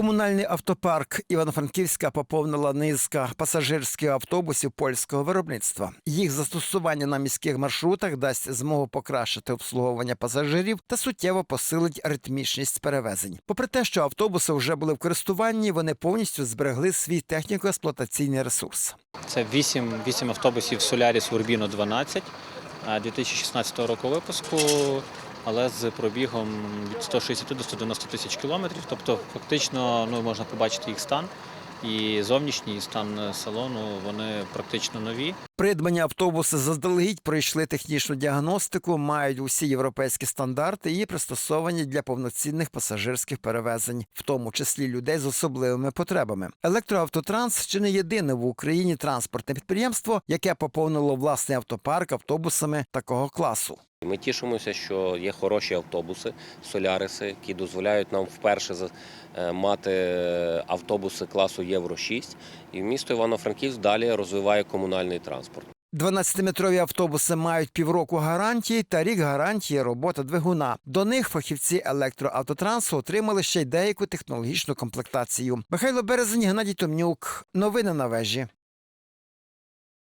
Комунальний автопарк Івано-Франківська поповнила низка пасажирських автобусів польського виробництва. Їх застосування на міських маршрутах дасть змогу покращити обслуговування пасажирів та суттєво посилить ритмічність перевезень. Попри те, що автобуси вже були в користуванні, вони повністю зберегли свій техніко-експлуатаційний ресурс. Це 8, 8 автобусів Solaris Urbino 12 е, 2016 року випуску, але з пробігом від 160 до 190 тисяч кілометрів. Тобто, фактично, ну, можна побачити їх стан. І зовнішній стан салону вони практично нові. Придбані автобуси заздалегідь пройшли технічну діагностику, мають усі європейські стандарти і пристосовані для повноцінних пасажирських перевезень, в тому числі людей з особливими потребами. Електроавтотранс чи не єдине в Україні транспортне підприємство, яке поповнило власний автопарк автобусами такого класу. Ми тішимося, що є хороші автобуси, соляриси, які дозволяють нам вперше е, мати автобуси класу Євро 6. І місто Івано-Франківськ далі розвиває комунальний транспорт. 12-метрові автобуси мають півроку гарантії та рік гарантії роботи двигуна. До них фахівці електроавтотрансу отримали ще й деяку технологічну комплектацію. Михайло Березень, Геннадій Томнюк. Новини на вежі.